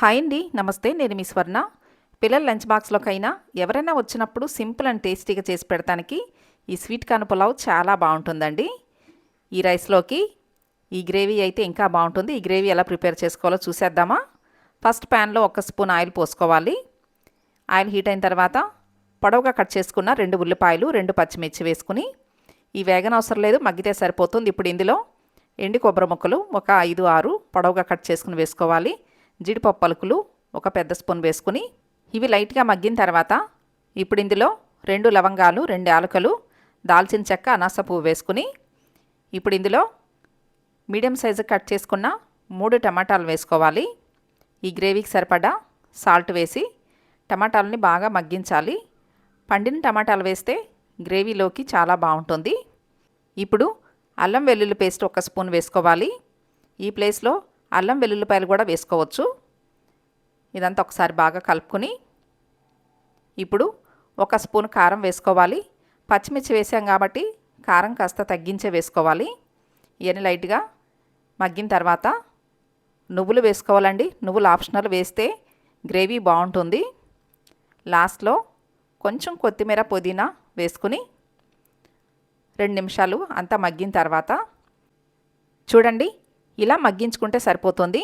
Hi అండి నమస్తే నేను మీ స్వర్ణ. పిల్లల లంచ్ బాక్స్లోకైనా ఎవరైనా వచ్చినప్పుడు సింపుల్ అండ్ టేస్టీగా చేసి పెడతానికి ఈ స్వీట్ కార్న్ పులావ్ చాలా బాగుంటుందండి. ఈ రైస్లోకి ఈ గ్రేవీ అయితే ఇంకా బాగుంటుంది. ఈ గ్రేవీ ఎలా ప్రిపేర్ చేసుకోవాలో చూసేద్దామా? ఫస్ట్ ప్యాన్లో ఒక స్పూన్ ఆయిల్ పోసుకోవాలి. ఆయిల్ హీట్ అయిన తర్వాత పొడవుగా కట్ చేసుకున్న రెండు ఉల్లిపాయలు రెండు పచ్చిమిర్చి వేసుకుని ఈ వేగన అవసరం లేదు మగ్గితే సరిపోతుంది. ఇప్పుడు ఇందులో ఎండి కొబ్బరి ముక్కలు ఒక ఐదు ఆరు పొడవుగా కట్ చేసుకుని వేసుకోవాలి. జీడిపప్పు పలుకులు ఒక పెద్ద స్పూన్ వేసుకుని ఇవి లైట్గా మగ్గిన తర్వాత ఇప్పుడు ఇందులో రెండు లవంగాలు రెండు యాలకలు దాల్చిన చెక్క అనాస పువ్వు వేసుకుని ఇప్పుడు ఇందులో మీడియం సైజు కట్ చేసుకున్న మూడు టమాటాలు వేసుకోవాలి. ఈ గ్రేవీకి సరిపడా సాల్ట్ వేసి టమాటాలని బాగా మగ్గించాలి. పండిన టమాటాలు వేస్తే గ్రేవీలోకి చాలా బాగుంటుంది. ఇప్పుడు అల్లం వెల్లుల్లి పేస్ట్ ఒక స్పూన్ వేసుకోవాలి. ఈ ప్లేస్లో అల్లం వెల్లుల్లిపాయలు కూడా వేసుకోవచ్చు. ఇదంతా ఒకసారి బాగా కలుపుకొని ఇప్పుడు ఒక స్పూన్ కారం వేసుకోవాలి. పచ్చిమిర్చి వేసాం కాబట్టి కారం కాస్త తగ్గించే వేసుకోవాలి. ఇవన్నీ లైట్గా మగ్గిన తర్వాత నువ్వులు వేసుకోవాలండి. నువ్వులు ఆప్షనల్ వేస్తే గ్రేవీ బాగుంటుంది. లాస్ట్లో కొంచెం కొత్తిమీర పుదీనా వేసుకుని రెండు నిమిషాలు అంతా మగ్గిన తర్వాత చూడండి ఇలా మగ్గించుకుంటే సరిపోతుంది.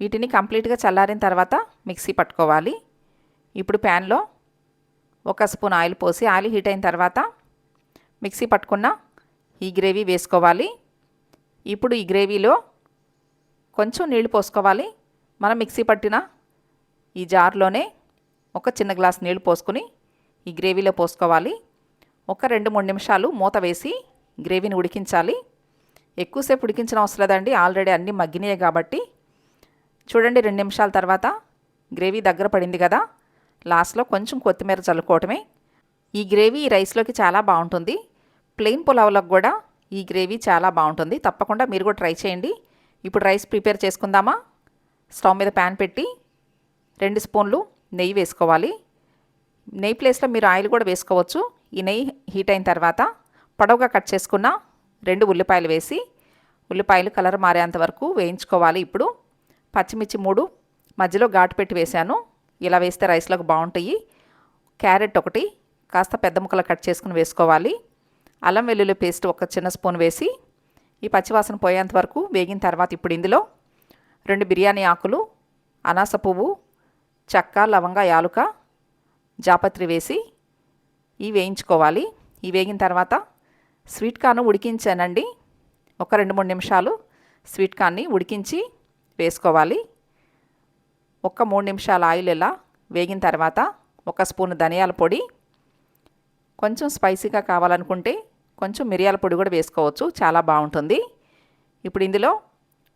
వీటిని కంప్లీట్గా చల్లారిన తర్వాత మిక్సీ పట్టుకోవాలి. ఇప్పుడు ప్యాన్లో ఒక స్పూన్ ఆయిల్ పోసి ఆయిల్ హీట్ అయిన తర్వాత మిక్సీ పట్టుకున్న ఈ గ్రేవీ వేసుకోవాలి. ఇప్పుడు ఈ గ్రేవీలో కొంచెం నీళ్ళు పోసుకోవాలి. మనం మిక్సీ పట్టిన ఈ జార్లోనే ఒక చిన్న గ్లాస్ నీళ్ళు పోసుకుని ఈ గ్రేవీలో పోసుకోవాలి. ఒక రెండు మూడు నిమిషాలు మూత వేసి గ్రేవీని ఉడికించాలి. ఎక్కువసేపు ఉడికించిన అవసరం లేదండి. ఆల్రెడీ అన్నీ మగ్గినాయి కాబట్టి చూడండి రెండు నిమిషాల తర్వాత గ్రేవీ దగ్గర పడింది కదా. లాస్ట్లో కొంచెం కొత్తిమీర చల్లుకోవటమే. ఈ గ్రేవీ ఈ రైస్లోకి చాలా బాగుంటుంది. ప్లెయిన్ పులావ్లకు కూడా ఈ గ్రేవీ చాలా బాగుంటుంది. తప్పకుండా మీరు కూడా ట్రై చేయండి. ఇప్పుడు రైస్ ప్రిపేర్ చేసుకుందామా? స్టవ్ మీద ప్యాన్ పెట్టి రెండు స్పూన్లు నెయ్యి వేసుకోవాలి. నెయ్యి ప్లేస్లో మీరు ఆయిల్ కూడా వేసుకోవచ్చు. ఈ నెయ్యి హీట్ అయిన తర్వాత పొడవుగా కట్ చేసుకున్న రెండు ఉల్లిపాయలు వేసి ఉల్లిపాయలు కలర్ మారేంత వరకు వేయించుకోవాలి ఇప్పుడు. పచ్చిమిర్చి మూడు మధ్యలో ఘాటు పెట్టి వేశాను. ఇలా వేస్తే రైస్లోకి బాగుంటాయి. క్యారెట్ ఒకటి కాస్త పెద్ద ముక్కలు కట్ చేసుకుని వేసుకోవాలి. అల్లం వెల్లుల్లి పేస్ట్ ఒక చిన్న స్పూన్ వేసి ఈ పచ్చివాసన పోయేంత వరకు వేగిన తర్వాత ఇప్పుడు ఇందులో రెండు బిర్యానీ ఆకులు అనాస పువ్వు చెక్క లవంగ యాలుక జాపత్రి వేసి ఈ వేయించుకోవాలి. ఈ వేగిన తర్వాత స్వీట్ కార్న్ ఉడికించానండి. ఒక రెండు మూడు నిమిషాలు స్వీట్ కార్న్ని ఉడికించి వేసుకోవాలి. ఒక మూడు నిమిషాల ఆయిల్ ఇలా వేగిన తర్వాత ఒక స్పూన్ ధనియాల పొడి కొంచెం స్పైసీగా కావాలనుకుంటే కొంచెం మిరియాల పొడి కూడా వేసుకోవచ్చు. చాలా బాగుంటుంది. ఇప్పుడు ఇందులో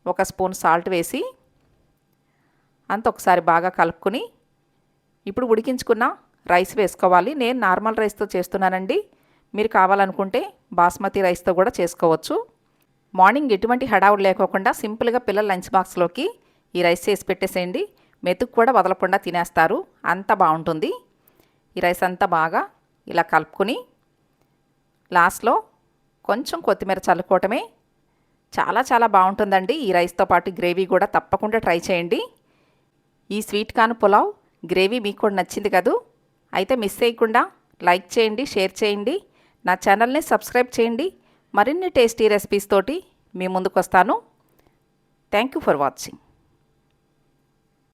ఒక స్పూన్ సాల్ట్ వేసి అంత ఒకసారి బాగా కలుపుకొని ఇప్పుడు ఉడికించుకున్న రైస్ వేసుకోవాలి. నేను నార్మల్ రైస్తో చేస్తున్నానండి. మీరు కావాలనుకుంటే బాస్మతి రైస్తో కూడా చేసుకోవచ్చు. మార్నింగ్ ఎటువంటి హడావుడు లేకోకుండా సింపుల్గా పిల్లల లంచ్ బాక్స్లోకి ఈ రైస్ చేసి పెట్టేసేయండి. మెతుకు కూడా వదలకుండా తినేస్తారు. అంత బాగుంటుంది. ఈ రైస్ అంతా బాగా ఇలా కలుపుకొని లాస్ట్లో కొంచెం కొత్తిమీర చల్లుకోవటమే చాలా చాలా బాగుంటుందండి. ఈ రైస్తో పాటు గ్రేవీ కూడా తప్పకుండా ట్రై చేయండి. ఈ స్వీట్ కాను పులావ్ గ్రేవీ మీకు కూడా నచ్చింది కదూ? అయితే మిస్ చేయకుండా లైక్ చేయండి షేర్ చేయండి. నా ఛానల్ని సబ్స్క్రైబ్ చేయండి. మరిన్ని టేస్టీ రెసిపీస్ తోటి మీ ముందుకు వస్తాను థ్యాంక్ యూ ఫర్ వాచింగ్